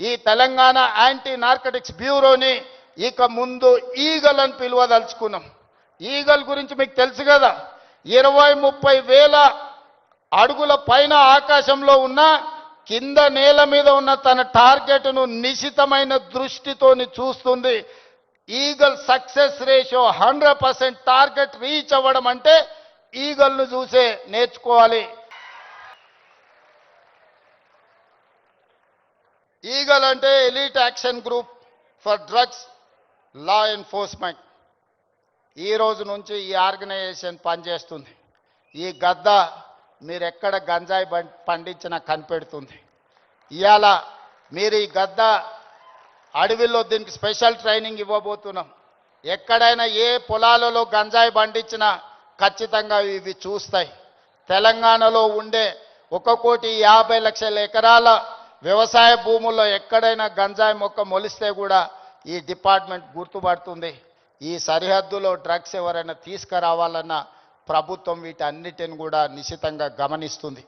ఈ Telangana anti narcotics బ్యూరోని ఇక ముందు ఈగల్ అని పిలువదలుచుకున్నాం. ఈగల్ గురించి మీకు తెలుసు కదా ఇరవై ముప్పై వేల అడుగుల పైన ఆకాశంలో ఉన్న కింద నేల మీద ఉన్న తన టార్గెట్ను నిశితమైన దృష్టితోని చూస్తుంది. Eagle success ratio hundred percent target reach అవ్వడం అంటే ఈగల్ను చూసే నేర్చుకోవాలి. ఈగల్ అంటే elite action group for drugs law enforcement. ఈ రోజు నుంచి ఈ ఆర్గనైజేషన్ పనిచేస్తుంది. ఈ గద్ద మీరు ఎక్కడ గంజాయి పండించినా కనిపెడుతుంది. ఇవాళ మీరు ఈ గద్ద అడవిలో దీనికి స్పెషల్ ట్రైనింగ్ ఇవ్వబోతున్నాం. ఎక్కడైనా ఏ పొలాలలో గంజాయి పండించినా ఖచ్చితంగా ఇవి చూస్తాయి. తెలంగాణలో ఉండే ఒక కోటి యాభై లక్షల ఎకరాల వ్యవసాయ భూముల్లో ఎక్కడైనా గంజాయి మొక్క మొలిస్తే కూడా ఈ డిపార్ట్మెంట్ గుర్తుపడుతుంది. ఈ సరిహద్దులో డ్రగ్స్ ఎవరైనా తీసుకురావాలన్నా ప్రభుత్వం వీటన్నిటిని కూడా నిశితంగా గమనిస్తుంది.